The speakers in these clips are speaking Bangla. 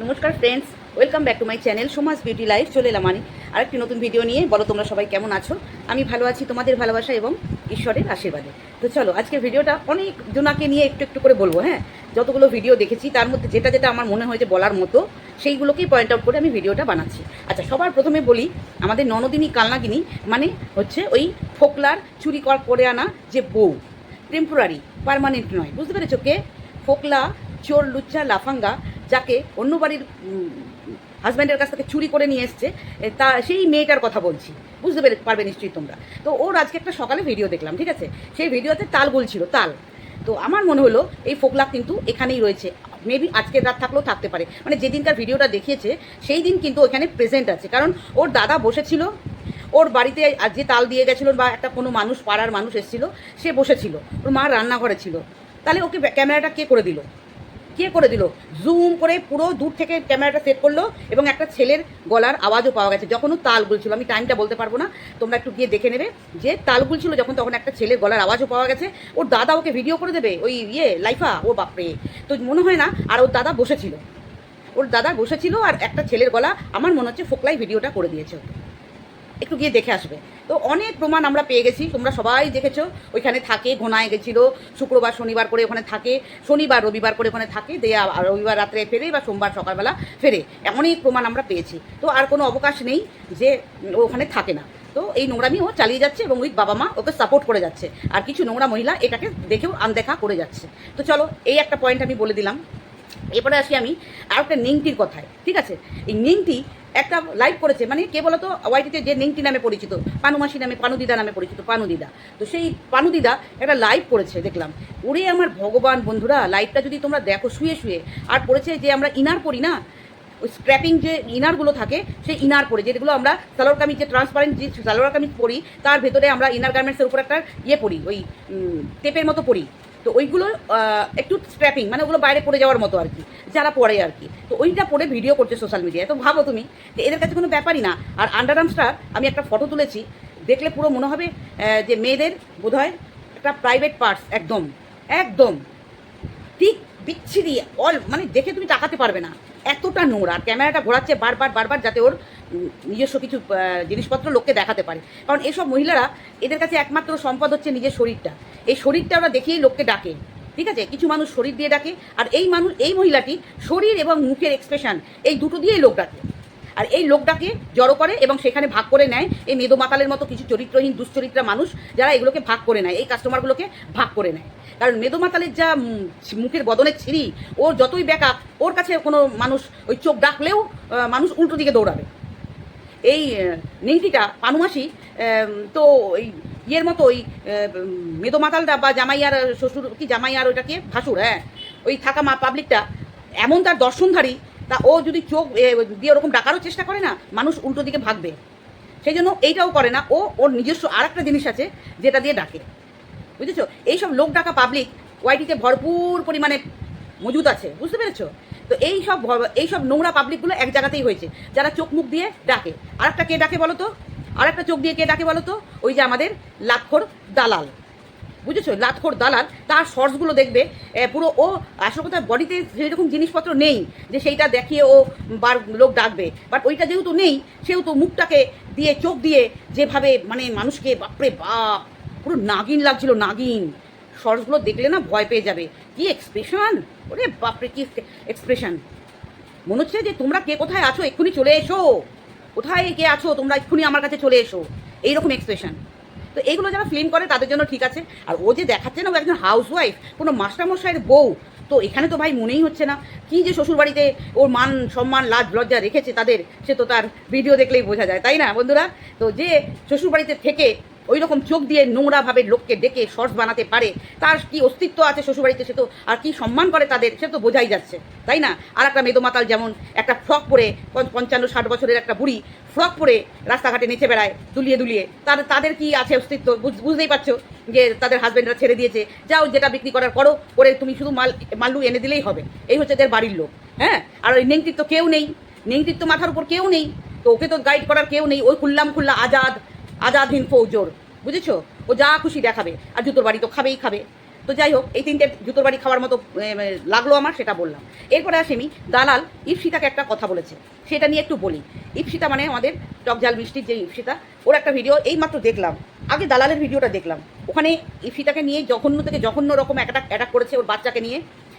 নমস্কার friends welcome back to my channel Samaj beauty life চলে এলাম আমি আরেকটি নতুন ভিডিও নিয়ে। বলো তোমরা সবাই কেমন আছো? আমি ভালো আছি, তোমাদের ভালোবাসা এবং ঈশ্বরের আশীর্বাদে। তো চলো, আজকের ভিডিওটা অনেক জনাকে নিয়ে একটু একটু করে বলব হ্যাঁ? যতগুলো ভিডিও দেখেছি, তার মধ্যে যেটা যেটা আমার মনে হয়েছে বলার মতো, সেইগুলোকেই পয়েন্ট আউট করে আমি ভিডিওটা বানাচ্ছি। আচ্ছা সবার প্রথমে বলি, আমাদের ননদিনী কালনাগিনী মানে হচ্ছে ওই ফোকলার চুরি করে আনা যে বউ টেম্পোরারি পার্মানেন্ট নয়, বুঝতে পেরেছ কে? ফোকলা, চোর, লুচ্চা, লাফাঙ্গা যাকে অন্য বাড়ির হাজব্যান্ডের কাছ থেকে চুরি করে নিয়ে এসছে তা, সেই মেয়েটার কথা বলছি। বুঝতে পেরে, পারবে নিশ্চয়ই তোমরা। তো ওর আজকে একটা সকালে ভিডিও দেখলাম, ঠিক আছে? সেই ভিডিওতে তাল বলছিল তাল। তো আমার মনে হলো, এই ফোকলা কিন্তু এখানেই রয়েছে। মেবি আজকের রাত থাকলেও থাকতে পারে। মানে যেদিনকার ভিডিওটা দেখিয়েছে, সেই দিন কিন্তু ওখানে প্রেজেন্ট আছে। কারণ ওর দাদা বসেছিল, ওর বাড়িতে যে তাল দিয়ে গেছিল বা একটা কোনো মানুষ, পাড়ার মানুষ এসেছিল, সে বসেছিল। ওর মা রান্নাঘরে ছিল। তাহলে ওকে ক্যামেরাটা কে করে দিল? কে করে দিল? জুম করে পুরো দূর থেকে ক্যামেরাটা সেট করল এবং একটা ছেলের গলার আওয়াজও পাওয়া গেছে। যখন তাল গুলছিল আমি টাইমটা বলতে পারব না, তোমরা একটু গিয়ে দেখে নেবে যে তাল গুলছিল যখন তখন একটা ছেলের গলার আওয়াজও পাওয়া গেছে। ওর দাদা ওকে ভিডিও করে দেবে, ওই ইয়ে লাইফা, ও বাপরে। তো মনে হয় না, আর ওর দাদা বসেছিল। ওর দাদা বসেছিল আর একটা ছেলের গলা, আমার মনে হচ্ছে ফোকলাই ভিডিওটা করে দিয়েছে একটু গিয়ে দেখে আসবে। তো অনেক প্রমাণ আমরা পেয়ে গেছি। তোমরা সবাই দেখেছ, ওইখানে থাকে, ঘোনায় গেছিল, শুক্রবার, শনিবার করে ওখানে থাকে, শনিবার, রবিবার করে ওখানে থাকে, দিয়ে রবিবার রাত্রে ফেরে বা সোমবার সকালবেলা ফেরে। অনেক প্রমাণ আমরা পেয়েছি। তো আর কোনো অবকাশ নেই যে ওখানে থাকে না। তো এই নোংরামি ও চালিয়ে যাচ্ছে এবং উইথ বাবা মা ওকে সাপোর্ট করে যাচ্ছে। আর কিছু নোংরা মহিলা এটাকে দেখেও আনদেখা করে যাচ্ছে। তো চলো, এই একটা পয়েন্ট আমি বলে দিলাম। এরপরে আসি আমি আর একটা নিংটির কথায়, ঠিক আছে? এই নিংটি একটা লাইভ করেছে মানে কে বলতো? ওয়াইটিতে যে নিংটি নামে পরিচিত, পানুমাসি নামে, পানুদিদা নামে পরিচিত, পানুদিদা। তো সেই পানুদিদা একটা লাইভ করেছে, দেখলাম। ওরে আমার ভগবান বন্ধুরা লাইভটা যদি তোমরা দেখো শুয়ে শুয়ে, আর পড়েছে যে আমরা ইনার পড়ি না, ওই স্ক্র্যাপিং যে ইনারগুলো থাকে, সেই ইনার পরে, যেগুলো আমরা সালোয়ার কামিজ, যে ট্রান্সপারেন্ট যে সালোয়ার কামিজ পরি, তার ভেতরে আমরা ইনার গার্মেন্টসের উপর একটা ইয়ে পরি, ওই টেপের মতো পরি। তো ওইগুলো একটু স্ট্র্যাপিং মানে ওগুলো বাইরে পড়ে যাওয়ার মতো আর কি যারা পড়ে আর কি তো ওইটা পড়ে ভিডিও করছে সোশ্যাল মিডিয়ায় তো ভাবো তুমি, যে এদের কাছে কোনো ব্যাপারই না। আর আন্ডার আর্মসটার আমি একটা ফটো তুলেছি, দেখলে পুরো মনে হবে যে মেয়েদের বোধহয় একটা প্রাইভেট পার্টস একদম একদম। ঠিক বিচ্ছিরি অল মানে দেখে তুমি তাকাতে পারবে না। এতটা নোংরা আর ক্যামেরাটা ঘোরাচ্ছে বারবার বারবার যাতে ওর নিজস্ব কিছু জিনিসপত্র লোককে দেখাতে পারে। কারণ এসব মহিলারা এদের কাছে একমাত্র সম্পদ হচ্ছে নিজের শরীরটা। এই শরীরটা ওরা দেখেই লোককে ডাকে, ঠিক আছে? কিছু মানুষ শরীর দিয়ে ডাকে, আর এই মানুষ, এই মহিলাটি শরীর এবং মুখের এক্সপ্রেশন এই দুটো দিয়েই লোক ডাকে। আর এই লোকটাকে জড়ো করে এবং সেখানে ভাগ করে নেয়। এই মেদো মাতালের মতো কিছু চরিত্রহীন, দুশ্চরিত্রা মানুষ যারা এগুলোকে ভাগ করে নেয়। এই কাস্টমারগুলোকে ভাগ করে নেয়। কারণ মেদো মাতালের যা মুখের বদনের ছিঁড়ি, ওর যতই ব্যাক ওর কাছে কোনো মানুষ ওই চোখ ডাকলেও মানুষ উল্টো দিকে দৌড়াবে। এই নিংটিটা পানুমাসি তো ওই ইয়ের মতো ওই মেদো মাতালটা বা জামাইয়ার শ্বশুর, কি জামাইয়ার ওইটাকে, ভাসুর হ্যাঁ ওই থাকা মা পাবলিকটা এমন তার দর্শনধারী তা ও যদি চোখ দিয়ে ওরকম ডাকারও চেষ্টা করে না, মানুষ উল্টো দিকে ভাগবে। সেই জন্য এইটাও করে না, ও, ওর নিজস্ব আর একটা জিনিস আছে, যেটা দিয়ে ডাকে। বুঝেছ? এইসব লোক ডাকা পাবলিক ওয়াইটিতে ভরপুর পরিমাণে মজুদ আছে, বুঝতে পেরেছ? তো এই সব এই সব নোংরা পাবলিকগুলো এক জায়গাতেই হয়েছে, যারা চোখ মুখ দিয়ে ডাকে। আর একটা কে ডাকে বলো তো? আর একটা চোখ দিয়ে কে ডাকে বলো তো? ওই যে আমাদের লাক্ষর দালাল। বুঝেছ? লাতখোর দালাল, তার শর্টসগুলো দেখবে পুরো ও, আসল কথা, বডিতে সেরকম জিনিসপত্র নেই যে সেইটা দেখিয়ে ও বার লোক ডাকবে। বাট ওইটা যেহেতু নেই, সেহেতু মুখটাকে দিয়ে, চোখ দিয়ে যেভাবে মানে মানুষকে, বাপরে বাপ, পুরো নাগিন লাগছিল, নাগিন। শর্টসগুলো দেখলে না ভয় পেয়ে যাবে। কি এক্সপ্রেশন ওরে বাপরে, কি এক্সপ্রেশন মনে হচ্ছে যে তোমরা কে কোথায় আছো? এক্ষুনি চলে এসো। কোথায় কে আছো? তোমরা এক্ষুনি আমার কাছে চলে এসো। এইরকম এক্সপ্রেশন তো এগুলো যারা ফিল্ম করে, তাদের জন্য ঠিক আছে। আর ও যে দেখাচ্ছে না ও একজন হাউস ওয়াইফ কোনো মাস্টারমশাইয়ের বউ। তো এখানে তো ভাই মনেই হচ্ছে না। কি যে শ্বশুরবাড়িতে ওর মান সম্মান, লাজ, লজ্জা রেখেছে তাদের, সে তো তার ভিডিও দেখলেই বোঝা যায়, তাই না বন্ধুরা? তো যে শ্বশুরবাড়িতে থেকে ওই রকম চোখ দিয়ে নোংরাভাবে লোককে ডেকে শর্টস বানাতে পারে। তার কি অস্তিত্ব আছে শ্বশুরবাড়িতে সে তো, আর কি সম্মান করে তাদের, সে তো বোঝাই যাচ্ছে, তাই না? আর একটা মেদোমাতাল যেমন একটা ফ্রক পরে পঞ্চান্ন, ষাট বছরের একটা বুড়ি ফ্রক পরে রাস্তাঘাটে নেচে বেড়ায়, দুলিয়ে দুলিয়ে তাদের তাদের কি আছে অস্তিত্ব? বুঝ- বুঝতেই পারছ যে তাদের হাজব্যান্ডরা ছেড়ে দিয়েছে। যাও, যেটা বিক্রি করার করো, করে তুমি শুধু মাল, মাল্লু এনে দিলেই হবে। এই হচ্ছে এদের বাড়ির লোক হ্যাঁ? আর ওই তো কেউ নেই তো মাথার উপর কেউ নেই, তো ওকে তো গাইড করার কেউ নেই, ওই খুল্লাম খুল্লা আজাদ আজাদ হিন্দ ফৌজোর, বুঝেছ? ও যা খুশি দেখাবে, আর জুতোর বাড়ি তো খাবেই খাবে। তো যাই হোক, এই তিনটে জুতোর বাড়ি খাওয়ার মতো লাগল আমার, সেটা বললাম। এরপরে আসি আমি দালাল ইপসিতাকে একটা কথা বলেছে, সেটা নিয়ে একটু বলি। ইপসিতা মানে আমাদের টকঝাল মিষ্টির যে ইপসিতা ওর একটা ভিডিও এইমাত্র দেখলাম। আগে দালালের ভিডিওটা দেখলাম। ওখানে ইপসিতাকে নিয়ে জঘন্য থেকে জঘন্য রকম অ্যাটাক অ্যাটাক করেছে ওর বাচ্চাকে নিয়ে।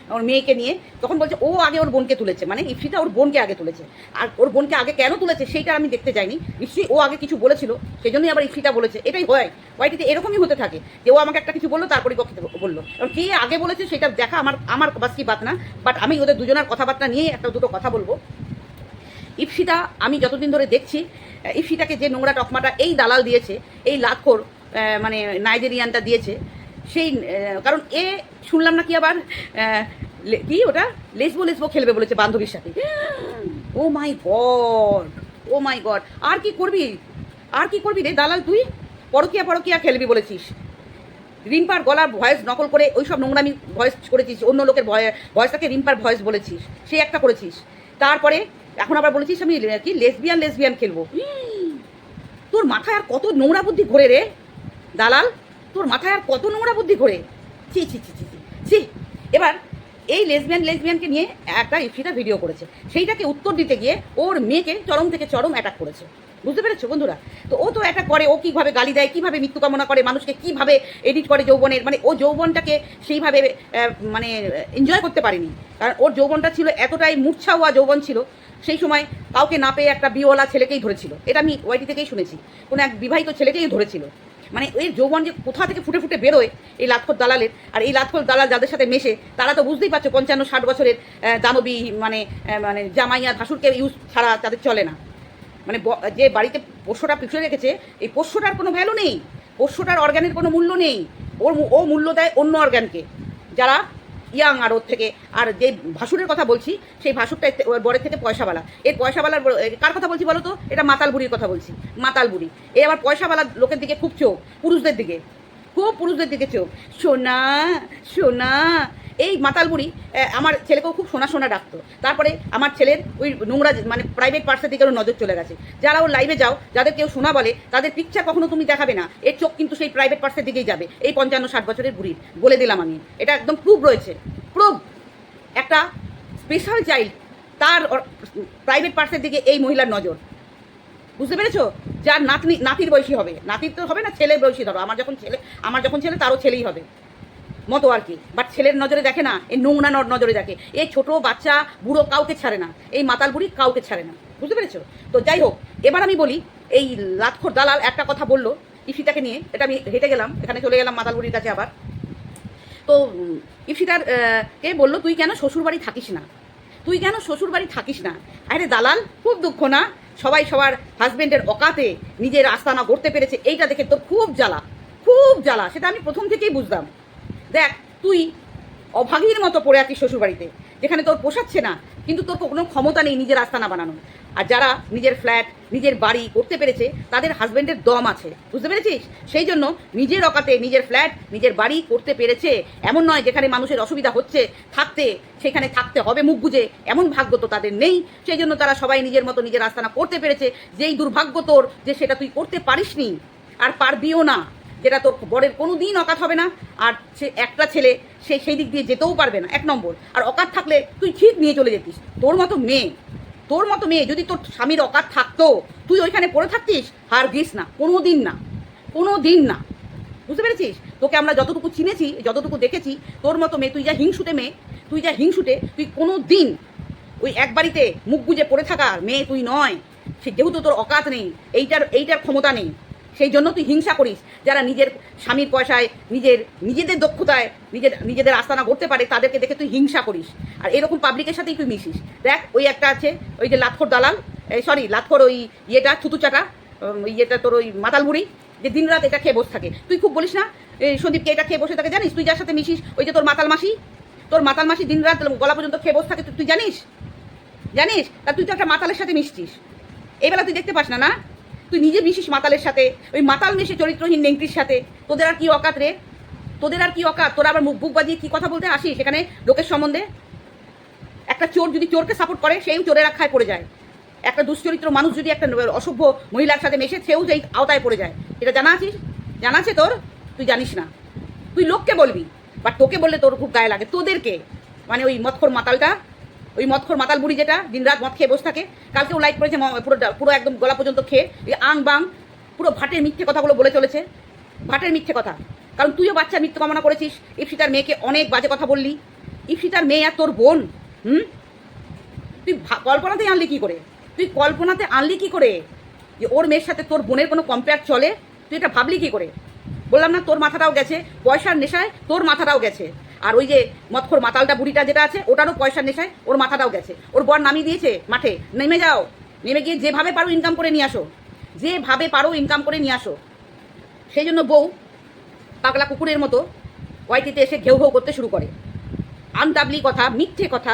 ওর মেয়েকে নিয়ে তখন বলছে ও আগে ওর বোনকে তুলেছে। মানে ইপসিতা ওর বোনকে আগে তুলেছে। আর ওর বোনকে আগে কেন তুলেছে সেইটা আমি দেখতে যাইনি। নিশ্চয়ই ও আগে কিছু বলেছিল সেই জন্যই আবার ইপসিতা বলেছে। এটাই হয়। ওয়াইটিতে এরকমই হতে থাকে যে ও আমাকে একটা কিছু বলল তারপরে পক্ষে বলল। এবার কে আগে বলেছে সেটা দেখা আমার আমার বাস কি বাত না। বাট আমি ওদের দুজনের কথাবার্তা নিয়ে একটা দুটো কথা বলব। ইপসিতা আমি যতদিন ধরে দেখছি ইপসিতাকে যে নোংরা টকমাটা এই দালাল দিয়েছে এই আহ, মানে নাইজেরিয়ানটা দিয়েছে সেই কারণ এ শুনলাম না কি আবার কি ওটা? লেসবো লেসবো খেলবে বলেছে বান্ধবীর সাথে। ও মাই গড, ও মাই গড। আর কি করবি? আর কি করবি রে দালাল তুই? পরকিয়া পরকিয়া খেলবি বলেছিস। রিম্পার গলার ভয়েস নকল করে ওই সব নোংরামি ভয়েস করেছিস, অন্য লোকের ভয়ে, ভয়েসটাকে রিম্পার ভয়েস বলেছিস। সেই একটা করেছিস। তারপরে এখন আবার বলেছিস আমি কি, লেসবিয়ান লেসবিয়ান খেলব। তোর মাথায় আর কত নোংরা বুদ্ধি ঘোরে রে? দালাল? তোর মাথায় আর কত নোংরা বুদ্ধি করে ছি ছি ছি ছি ছি এবার এই লেসবিয়ান লেসবিয়ানকে নিয়ে একটা ইফিটা ভিডিও করেছে। সেইটাকে উত্তর দিতে গিয়ে ওর মেয়েকে চরম থেকে চরম অ্যাটাক করেছে। বুঝতে পেরেছ বন্ধুরা? তো ও তো অ্যাটাক করে, ও কীভাবে গালি দেয়, কীভাবে মৃত্যু কামনা করে, মানুষকে কীভাবে এডিট করে যৌবনের মানে ও যৌবনটাকে সেইভাবে মানে এনজয় করতে পারেনি। কারণ ওর যৌবনটা ছিল এতটাই মূর্ছা হওয়া যৌবন ছিল, সেই সময় কাউকে না পেয়ে একটা বিওয়ালা ছেলেকেই ধরেছিল। এটা আমি ওয়াইটি থেকেই শুনেছি। কোনো এক বিবাহিত ছেলেকেই ধরেছিল। মানে এই যৌবন যে কোথা থেকে ফুটে ফুটে বেরোয় এই লাতখোর দালালের, আর এই লাতখোর দালাল যাদের সাথে মেশে, তারা তো বুঝতেই পারছ পঞ্চান্ন, ষাট বছরের দানবী মানে মানে জামাইয়া ভাসুরকে ইউজ ছাড়া তাদের চলে না। মানে যে বাড়িতে পোষ্যটা পিছিয়ে রেখেছে, এই পোষ্যটার কোনো ভ্যালু নেই। পোষ্যটার অর্গ্যানের কোনো মূল্য নেই। ওর ও মূল্য দেয় অন্য অর্গ্যানকে যারা ইয়াং আর ওর থেকে, আর যে ভাসুরের কথা বলছি, সেই ভাসুরটা বরের থেকে পয়সাওয়ালা। এর পয়সাওয়ালার কার কথা বলছি বলো তো এটা মাতাল বুড়ির কথা বলছি, মাতাল বুড়ি। এ আবার পয়সাওয়ালা লোকের দিকে খুব চোখ, পুরুষদের দিকে, খুব পুরুষদের দিকে চোখ। সোনা সোনা এই মাতাল বুড়ি আমার ছেলেকেও খুব সোনা সোনা ডাকতো। তারপরে আমার ছেলের ওই নোংরা মানে প্রাইভেট পার্সের দিকে ওর নজর চলে গেছে। যারা ওর লাইভে যাও, যাদের কেউ সোনা বলে, তাদের পিকচার কখনো তুমি দেখাবে না। এর চোখ কিন্তু সেই প্রাইভেট পার্সের দিকেই যাবে। এই পঞ্চান্ন, ষাট বছরের বুড়ির, বলে দিলাম আমি। এটা একদম প্রুভ রয়েছে। প্রুভ একটা স্পেশাল চাইল্ড তার প্রাইভেট পার্সের দিকে এই মহিলার নজর। বুঝতে পেরেছ? যার নাতনি, নাতির বয়সী হবে। নাতির তো হবে না, ছেলের বয়সী ধরো। আমার যখন ছেলে, আমার যখন ছেলে, তারও ছেলেই হবে। মতো আর কি। বাট ছেলের নজরে দেখে না, এই নোংরা নজরে দেখে। এই ছোট বাচ্চা বুড়ো কাউকে ছাড়ে না, এই মাতাল বুড়ি কাউকে ছাড়ে না। বুঝতে পেরেছ? তো যাই হোক, এবার আমি বলি, এই লাতখোর দালাল একটা কথা বলল ইফিতাকে নিয়ে, এটা আমি হেঁটে গেলাম, এখানে চলে গেলাম মাতাল বুড়ির কাছে আবার। তো ইফিতার কে বলল, তুই কেন শ্বশুর বাড়ি থাকিস না? তুই কেন শ্বশুর বাড়ি থাকিস না? আরে দালাল, খুব দুঃখ না? সবাই সবার হাজবেন্ডের অকাতে নিজের আস্তানা গড়তে পেরেছে, এইটা দেখে তোর খুব জ্বালা খুব জ্বালা। সেটা আমি প্রথম থেকেই বুঝতাম। দেখ, তুই অভাগীর মতো পড়ে আছিস শ্বশুর বাড়িতে যেখানে তোর পোষাচ্ছে না, কিন্তু তোর কোনো ক্ষমতা নেই নিজের আস্তানা বানানো আর যারা নিজের ফ্ল্যাট নিজের বাড়ি করতে পেরেছে, তাদের হাজবেন্ডের দম আছে, বুঝতে পেরেছিস? সেই জন্য নিজের অকাতে নিজের ফ্ল্যাট নিজের বাড়ি করতে পেরেছে, এমন নয় যেখানে মানুষের অসুবিধা হচ্ছে, থাকতে, সেখানে থাকতে হবে মুখ বুঝে এমন ভাগ্য তো তাদের নেই। সেই জন্য তারা সবাই নিজের মতো নিজের আস্তানা করতে পেরেছে, যেই দুর্ভাগ্য তোর, যে সেটা তুই করতে পারিসনি, আর পারবিও না। যেটা তোর বরের কোনো দিন অকাত হবে না, আর সে একটা ছেলে, সে সেই দিক দিয়ে যেতেও পারবে না, এক নম্বর। আর অকাত থাকলে তুই ঠিক নিয়ে চলে যেতিস। তোর মতো মেয়ে, তোর মতো মেয়ে যদি তোর স্বামীর অকাত থাকতো, তুই ওইখানে পড়ে থাকতিস, হার গিস না কোনো দিন না কোনো দিন না। বুঝতে পেরেছিস? তোকে আমরা যতটুকু চিনেছি, যতটুকু দেখেছি, তোর মতো মেয়ে, তুই যা হিংসুটে মেয়ে, তুই যা হিংসুটে, তুই কোনো দিন ওই এক বাড়িতে মুখ গুজে পড়ে থাকার মেয়ে তুই নয়। সে যেহেতু তোর অকাত নেই, এইটার এইটার ক্ষমতা নেই। সেই জন্য তুই হিংসা করিস। যারা নিজের স্বামীর পয়সায়, নিজের, নিজেদের দক্ষতায়, নিজের, নিজেদের আস্তানা করতে পারে, তাদেরকে দেখে তুই হিংসা করিস। আর এরকম পাবলিকের সাথেই তুই মিশিস। দেখ, ওই একটা আছে, ওই যে লাতখোর দালাল সরি লাতখোর ওই ইয়েটা, থুতুচাটা ইয়েটা তোর ওই মাতাল বুড়ি যে দিন রাত এটা খেয়ে বসে থাকে। তুই খুব বলিস না সন্দীপকে এটা খেয়ে বসে থাকে, জানিস? তুই যার সাথে মিশিস, ওই যে তোর মাতাল মাসি, তোর মাতাল মাসি দিন রাত গলা পর্যন্ত খেয়ে বসে থাকে, তুই- জানিস? জানিস? তা তুই তো একটা মাতালের সাথে মিশছিস। এই বেলা তুই দেখতে পাস না না? তুই নিজে মিশিস মাতালের সাথে, ওই মাতাল মিশে চরিত্রহীন নেংটির সাথে। তোদের আর কি অকাত রে? তোদের আর কি অকাত? তোরা আবার মুখ বুক বাজিয়ে কি কথা বলতে আসিস সেখানে লোকের সম্বন্ধে? একটা চোর যদি চোরকে সাপোর্ট করে, সেও চোরের আখ্যায় পড়ে যায়। একটা দুশ্চরিত্র মানুষ যদি একটা অসভ্য মহিলার সাথে মেশে, সেও যেই আওতায় পড়ে যায়। এটা জানা আছিস? জানা আছে তোর? তুই জানিস না। তুই লোককে বলবি বাট তোকে বললে তোর খুব গায়ে লাগে। তোদেরকে? মানে ওই মৎখর মাতালটা ওই মৎখর মাতাল বুড়ি যেটা, দিনরাত মদ খেয়ে বসে থাকে। কালকেও লাইক করেছে ম- পুরো পুরো একদম গলা পর্যন্ত খেয়ে আং বাং, পুরো ভাটের মিথ্যে কথাগুলো বলে চলেছে। ভাটের মিথ্যে কথা। কারণ তুইও বাচ্চার মৃত্যু কামনা করেছিস। ইপসিতার মেয়েকে অনেক বাজে কথা বললি। ইপসিতার মেয়ে আর তোর বোন, হুম? তুই কল্পনাতেই আনলি কি করে? তুই কল্পনাতে আনলি কি করে? যে ওর মেয়ের সাথে তোর বোনের কোনো কম্পেয়ার চলে? তুই এটা ভাবলি কি করে? বললাম না, তোর মাথাটাও গেছে। পয়সার নেশায় তোর মাথাটাও গেছে। আর ওই যে মৎখর মাতালটা বুড়িটা যেটা আছে, ওটারও পয়সা নেশায় ওর মাথাটাও গেছে। ওর বর নামিয়ে দিয়েছে মাঠে, নেমে যাও, নেমে গিয়ে যেভাবে পারো ইনকাম করে নিয়ে আসো, যেভাবে পারো ইনকাম করে নিয়ে আসো। সেই জন্য বউ পাগলা কুকুরের মতো ওয়াইটিতে এসে ঘেউ ঘেউ করতে শুরু করে। আনতাবলি কথা, মিথ্যে কথা,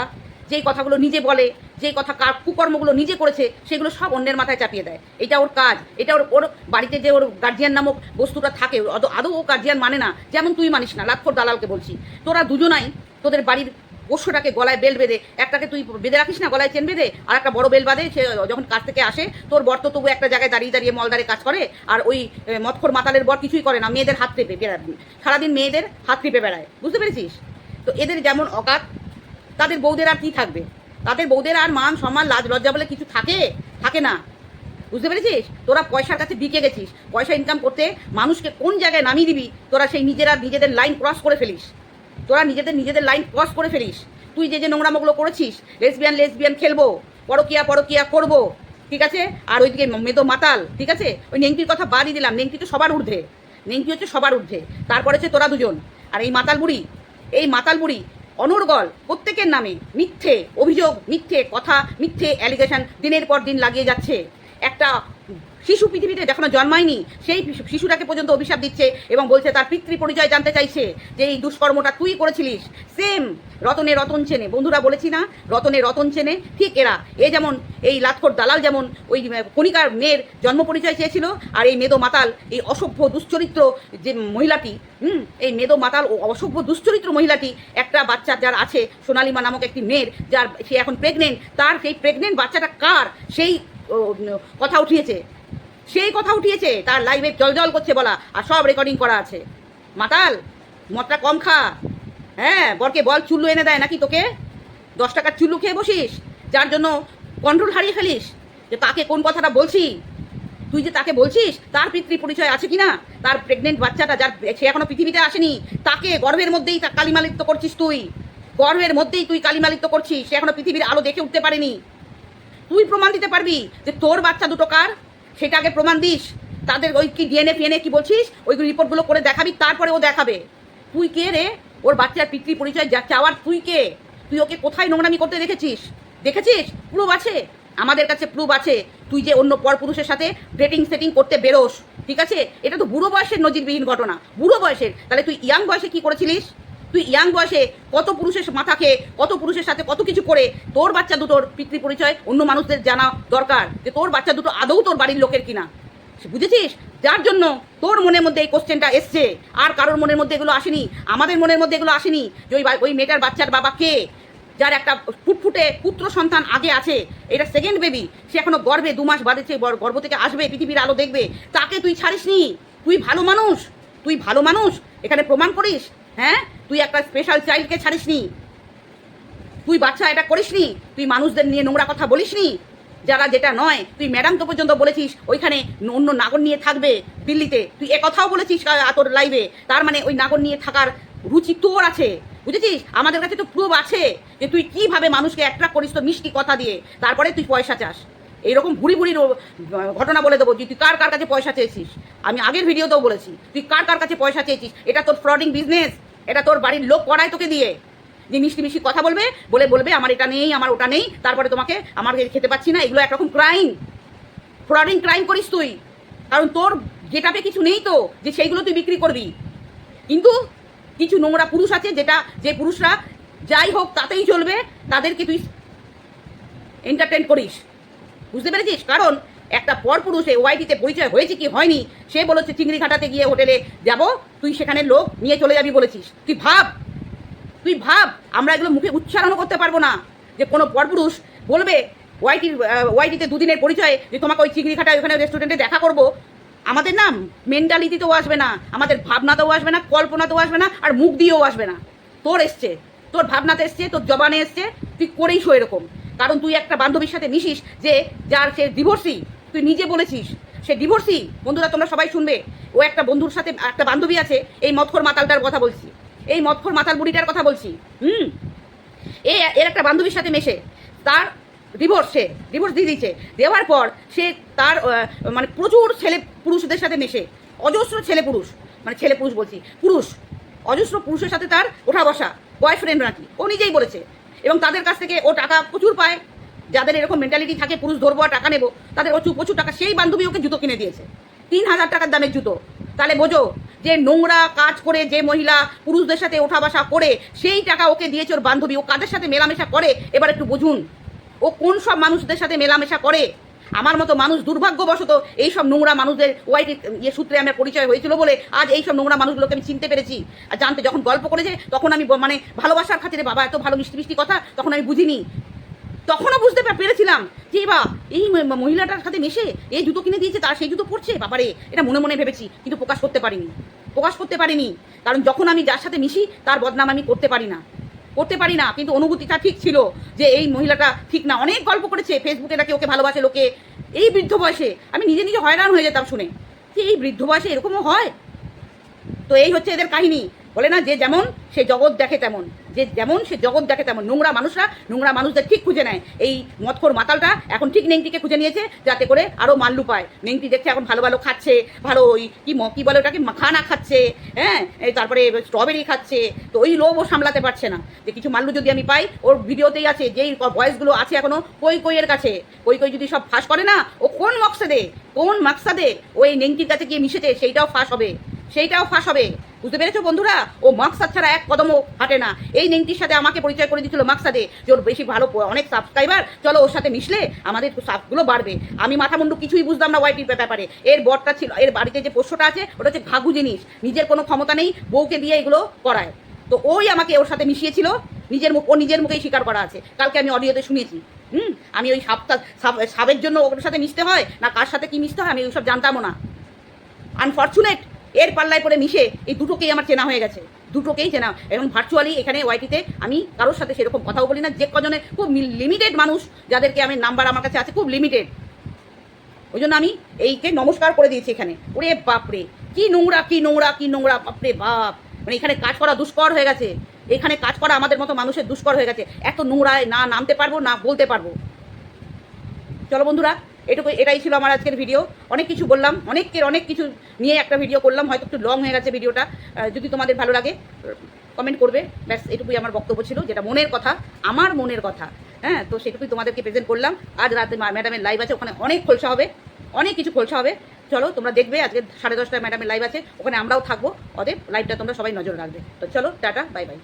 যেই কথাগুলো নিজে বলে যেই কথা কার কুকর্মগুলো নিজে করেছে, সেগুলো সব অন্যের মাথায় চাপিয়ে দেয়। এটা ওর কাজ। এটা ওর ওর বাড়িতে যে ওর গার্জিয়ান নামক বস্তুটা থাকে আদৌ- ও গার্জিয়ান মানে না, যেমন তুই মানিস না লাক্ষর দালালকে বলছি। তোরা দুজনাই তোদের বাড়ির পোষ্যটাকে গলায় বেল বেঁধে, একটাকে তুই বেঁধে রাখিস না, গলায় চেন বেঁধে, আর একটা বড় বেল বাঁধে, সে যখন কাজ থেকে আসে, তোর বর তো তবু একটা জায়গায় দাঁড়িয়ে দাঁড়িয়ে মলদারে কাজ করে, আর ওই মৎখর মাতালের বর কিছুই করে না, মেয়েদের হাত টেপে বেড়ায়। সারাদিন মেয়েদের হাত টেপে বেড়ায়। বুঝতে পেরেছিস? তো এদের যেমন অকাত তাদের বৌদের আর কী থাকবে? তাদের বউদের আর মান সম্মান, লাজ লজ্জা বলে কিছু থাকে? থাকে না। বুঝতে পেরেছিস? তোরা পয়সার কাছে বিকে গেছিস। পয়সা ইনকাম করতে মানুষকে কোন জায়গায় নামিয়ে দিবি? তোরা সেই নিজেরা নিজেদের লাইন ক্রস করে ফেলিস। তোরা নিজেদের নিজেদের লাইন ক্রস করে ফেলিস। তুই যে যে নোংরামোগুলো করেছিস লেসবিয়ান লেসবিয়ান খেলব, পরকিয়া পরকিয়া করব, ঠিক আছে? আর ওইদিকে মেদো মাতাল, ঠিক আছে? ওই নেংটির কথা বাদই দিলাম। নেংটি তো সবার ঊর্ধ্বে। নেংটি হচ্ছে সবার ঊর্ধ্বে। তারপরে হচ্ছে তোরা দুজন। আর এই মাতাল বুড়ি, এই মাতাল বুড়ি অনর্গল প্রত্যেকের নামে মিথ্যে অভিযোগ, মিথ্যে কথা, মিথ্যে অ্যালিগেশন দিনের পর দিন লাগিয়ে যাচ্ছে। একটা শিশু পৃথিবীতে যখন জন্মায়নি। সেই শিশুটাকে পর্যন্ত অভিশাপ দিচ্ছে এবং বলছে তার পিতৃ পরিচয় জানতে চাইছে যে এই দুষ্কর্মটা তুই করেছিলিস। সেম রতনে রতন চেনে। বন্ধুরা বলেছি না, রতনে রতন চেনে। ঠিক এরা। এ যেমন এই লাটখোর দালাল যেমন ওই কণিকার মেয়ের জন্ম পরিচয় চেয়েছিল, আর এই মেদো মাতাল, এই অসভ্য দুশ্চরিত্র যে মহিলাটি, হুম, এই মেদো মাতাল ও অসভ্য দুশ্চরিত্র মহিলাটি একটা বাচ্চা যার আছে সোনালিমা নামক একটি মেয়ের, যার সে এখন প্রেগনেন্ট তার সেই প্রেগনেন্ট বাচ্চাটা কার? সেই কথা উঠিয়েছে। সেই কথা উঠিয়েছে, তার লাইভে জল জল করছে বলা, আর সব রেকর্ডিং করা আছে। মাতাল, মদটা কম খা। হ্যাঁ বরকে বল চুল্লু এনে দেয় নাকি তোকে? দশ টাকার চুল্লু খেয়ে বসিস, যার জন্য কন্ট্রোল হারিয়ে ফেলিস। যে তাকে কোন কথাটা বলছি? তুই যে তাকে বলছিস, তার পিতৃ পরিচয় আছে কিনা? তার প্রেগনেন্ট বাচ্চাটা যার, সে এখনও পৃথিবীতে আসেনি, তাকে গর্ভের মধ্যেই তা কালিমালিত্য করছিস তুই। গর্ভের মধ্যেই তুই কালিমালিত্য করছিস, সে এখনও পৃথিবীর আলো দেখে উঠতে পারেনি। তুই প্রমাণ দিতে পারবি যে তোর বাচ্চা দুটো কার? সেটা আগে প্রমাণ দিস। তাদের ওই কি ডিএনএ ফিএনএ কি বলছিস? ওই রিপোর্টগুলো করে দেখাবি, তারপরে ও দেখাবে। তুই কে রে? ওর বাচ্চার পিতৃ পরিচয় যা চাওয়ার তুই কে? তুই ওকে কোথায় নোংরামি করতে দেখেছিস? দেখেছিস? প্রুফ আছে? আমাদের কাছে প্রুফ আছে। তুই যে অন্য পরপুরুষের সাথে ডেটিং সেটিং করতে বেরোস, ঠিক আছে? এটা তো বুড়ো বয়সের নজিরবিহীন ঘটনা। বুড়ো বয়সের। তাহলে তুই ইয়াং বয়সে কি করেছিলিস? তুই ইয়াং বয়সে কত পুরুষের মাথা খেয়ে, কত পুরুষের সাথে কত কিছু করে, তোর বাচ্চা দুটোর পিতৃ পরিচয় অন্য মানুষদের জানা দরকার যে তোর বাচ্চা দুটো আদৌ তোর বাড়ির লোকের কিনা। বুঝেছিস? যার জন্য তোর মনের মধ্যে এই কোশ্চেনটা এসছে। আর কারোর মনের মধ্যে এগুলো আসেনি, আমাদের মনের মধ্যে এগুলো আসেনি যে ওই ওই মেয়েটার বাচ্চার বাবা কে? যার একটা ফুটফুটে পুত্র সন্তান আগে আছে, এটা সেকেন্ড বেবি সে এখনও গর্বে দু মাস বাদেছে গর- গর্ভ থেকে আসবে, পৃথিবীর আলো দেখবে। তাকে তুই ছাড়িসনি? তুই ভালো মানুষ? তুই ভালো মানুষ? এখানে প্রমাণ করিস? হ্যাঁ? তুই একটা স্পেশাল চাইল্ডকে ছাড়িসনি? তুই বাচ্চা এটা করিসনি? তুই মানুষদের নিয়ে নোংরা কথা বলিসনি? যারা যেটা নয়, তুই ম্যাডামকে পর্যন্ত বলেছিস, ওইখানে অন্য নাগর নিয়ে থাকবে দিল্লিতে। তুই কথাও বলেছিস তোর লাইভে তার মানে ওই নাগর নিয়ে থাকার রুচি তোর আছে। বুঝেছিস? আমাদের কাছে তো প্রুফ আছে যে তুই কীভাবে মানুষকে অ্যাট্রাক্ট করিস তো মিষ্টি কথা দিয়ে। তারপরে তুই পয়সা চাস। এইরকম ভুড়ি ভুড়ি ঘটনা বলে দেবো যে তুই কার কার কাছে পয়সা চেয়েছিস? আমি আগের ভিডিওতেও বলেছি, তুই কার কার কাছে পয়সা চেয়েছিস? এটা তোর ফ্রডিং বিজনেস এটা তোর বাড়ির লোক করায় তোকে দিয়ে। যে মিষ্টি মিষ্টি কথা বলবে, বলে বলবে, আমার এটা নেই, আমার ওটা নেই, তারপরে তোমাকে আমার খেতে পাচ্ছি না, এগুলো একরকম ক্রাইম ফ্রডিং ক্রাইম করিস তুই। কারণ তোর গেটাপে কিছু নেই তো, যে সেইগুলো তুই বিক্রি করবি। কিন্তু কিছু নোংরা পুরুষ আছে যেটা, যে পুরুষরা যাই হোক তাতেই চলবে, তাদেরকে তুই এন্টারটেন করিস। বুঝতে পেরেছিস? কারণ একটা পরপুরুষে ওয়াইটিতে পরিচয় হয়েছে কি হয়নি, সে বলেছে চিংড়ি ঘাটাতে গিয়ে হোটেলে, যাব, তুই সেখানে লোক নিয়ে চলে যাবি বলেছিস। তুই ভাব তুই ভাব, আমরা এগুলো মুখে উচ্চারণও করতে পারব না। যে কোনো পরপুরুষ বলবে ওয়াইটির ওয়াইটিতে দুদিনের পরিচয়, যে তোমাকে ওই চিংড়ি ঘাটায় ওখানে রেস্টুরেন্টে দেখা করব। আমাদের নাম মেন্টালিটিতেও আসবে না, আমাদের ভাবনাতেও আসবে না, কল্পনাতেও আসবে না, আর মুখ দিয়েও আসবে না। তোর এসছে, তোর ভাবনাতে এসছে, তোর জবানে এসছে, তুই করেই এরকম। কারণ তুই একটা বান্ধবীর সাথে মিশিস যে, যার সে ডিভোর্সি তুই নিজে বলেছিস। সে ডিভোর্সি বন্ধুরা, তোমরা সবাই শুনবে। ও একটা বন্ধুর সাথে একটা বান্ধবী আছে, এই মদখোর মাতালটার কথা বলছি। এই মদখোর মাতাল বুড়িটার কথা বলছি। হুম? এ, এর একটা বান্ধবীর সাথে মেশে। তার ডিভোর্স সে ডিভোর্স দিয়ে দিয়েছে। দেওয়ার পর সে তার মানে প্রচুর ছেলে পুরুষদের সাথে মেশে। অজস্র ছেলে পুরুষ। মানে ছেলে পুরুষ বলছি। পুরুষ। অজস্র পুরুষের সাথে তার ওঠা বসা। বয়ফ্রেন্ড নাকি। ও নিজেই বলেছে। এবং তাদের কাছ থেকে ও টাকা প্রচুর পায়। যাদের এরকম মেন্টালিটি থাকে, পুরুষ ধরবো টাকা নেব, তাদের প্রচুর প্রচুর টাকা, সেই বান্ধবী ওকে জুতো কিনে দিয়েছে। তিন হাজার টাকার দামের জুতো। তাহলে বোঝো, যে নোংরা কাজ করে যে মহিলা পুরুষদের সাথে ওঠা বসা করে, সেই টাকা ওকে দিয়েছে ওর বান্ধবী। ও কাদের সাথে মেলামেশা করে? এবার একটু বুঝুন, ও কোন সব মানুষদের সাথে মেলামেশা করে? আমার মতো মানুষ দুর্ভাগ্যবশত এই সব নোংরা মানুষদের ওয়াইটি ইয়ে সূত্রে আমার পরিচয় হয়েছিল বলে আজ এই সব নোংরা মানুষগুলোকে আমি চিনতে পেরেছি। আর জানতে যখন গল্প করেছে, তখন আমি মানে ভালোবাসার খাতিরে, বাবা, এত ভালো মিষ্টি মিষ্টি কথা তখন আমি বুঝিনি। তখনও বুঝতে পেরেছিলাম যে বা এই মহিলাটার সাথে মিশে এই জুতো কিনে দিয়েছে, তার সেই জুতো পড়ছে বাবারে, এটা মনে মনে ভেবেছি, কিন্তু প্রকাশ করতে পারিনি। প্রকাশ করতে পারিনি, কারণ যখন আমি যার সাথে মিশি, তার বদনাম আমি করতে পারি না। করতে পারি না, কিন্তু অনুভূতিটা ঠিক ছিল যে এই মহিলাটা ঠিক না। অনেক গল্প করেছে ফেসবুকে নাকি ওকে ভালোবাসে লোকে। এই বৃদ্ধ বয়সে আমি নিজে নিজে হয়রান হয়ে যেতাম শুনে। যে এই বৃদ্ধ বয়সে এরকমও হয়? তো এই হচ্ছে এদের কাহিনী। বলে না, যে যেমন সে জগৎ দেখে তেমন। যে যেমন সে জগৎ দেখে তেমন। নোংরা মানুষরা, নোংরা মানুষদের ঠিক খুঁজে নেয়। এই মদখোর মাতালটা এখন ঠিক নেংটিকে খুঁজে নিয়েছে, যাতে করে আরও মাল্লু পায়। নেংটি দেখছে এখন ভালো ভালো খাচ্ছে, ভালো ওই কি কি বলে ওটাকে খানা খাচ্ছে হ্যাঁ? তারপরে স্ট্রবেরি খাচ্ছে। তো ওই লোভ ও সামলাতে পারছে না। যে কিছু মাল্লু যদি আমি পাই, ওর ভিডিওতেই আছে, যেই ভয়েসগুলো আছে এখনও কই কইয়ের কাছে? কই কই যদি সব ফাঁস করে না, ও কোন মকসাদে? কোন মাকসাদে? ওই নেংটির কাছে গিয়ে মিশেছে, সেইটাও ফাঁস হবে। সেইটাও ফাঁস হবে। বুঝতে পেরেছ বন্ধুরা? ও মাকসাদ ছাড়া এক কদমও হাঁটে না। এই নেংটির সাথে আমাকে পরিচয় করে দিয়েছিল মাকসাদে যে ওর বেশি ভালো অনেক সাবস্ক্রাইবার চলো ওর সাথে মিশলে আমাদের সাবগুলো বাড়বে। আমি মাথা মুন্ডু কিছুই বুঝতাম না ওয়াইটির ব্যাপারে। এর বরটা ছিল এর বাড়িতে যে পোষ্যটা আছে, ওটা হচ্ছে ঘাঘু জিনিস। নিজের কোনো ক্ষমতা নেই বউকে দিয়ে এগুলো করায়। তো ওই আমাকে ওর সাথে মিশিয়েছিল। নিজের মুখ ও নিজের মুখেই স্বীকার করা আছে। কালকে আমি অডিওতে শুনেছি। হুম? আমি ওই সাপটা সাপ- সাপের জন্য ওর সাথে মিশতে হয়? না কার সাথে কি মিশতে হয়? আমি ওইসব জানতামও না। আনফর্চুনেট এর পাল্লায় পরে মিশে এই দুটোকেই আমার চেনা হয়ে গেছে। দুটোকেই চেনা। এবং ভার্চুয়ালি এখানে ওয়াইটিতে আমি কারোর সাথে সেরকম কথাও বলি না, যে কজনের খুব লিমিটেড মানুষ যাদেরকে আমি নাম্বার আমার কাছে আছে, খুব লিমিটেড ওই জন্য আমি এইকে নমস্কার করে দিয়েছি এখানে। ওরে বাপরে, কি নোংরা কি নোংরা কি নোংরা, বাপরে বাপ। মানে এখানে কাজ করা দুষ্কর হয়ে গেছে। এখানে কাজ করা আমাদের মতো মানুষের দুষ্কর হয়ে গেছে। এত নোংরায় না নামতে পারব, না বলতে পারব। চলো বন্ধুরা এটুকু, এটাই ছিল আমার আজকের ভিডিও অনেক কিছু বললাম, অনেকের অনেক কিছু নিয়ে একটা ভিডিও করলাম, হয়তো একটু লং হয়ে গেছে ভিডিওটা যদি তোমাদের ভালো লাগে কমেন্ট করবে। ব্যাস, এটুকুই আমার বক্তব্য ছিল, যেটা মনের কথা, আমার মনের কথা। হ্যাঁ তো সেটুকুই তোমাদেরকে প্রেজেন্ট করলাম। আজ রাতে ম্যাডামের লাইভ আছে, ওখানে অনেক খোলসা হবে, অনেক কিছু খোলসা হবে। চলো, তোমরা দেখবে, আজকে সাড়ে দশটায় ম্যাডামের লাইভ আছে, ওখানে আমরাও থাকব। ওদের লাইভটা তোমরা সবাই নজর রাখবে। তো চলো, টাটা বাই বাই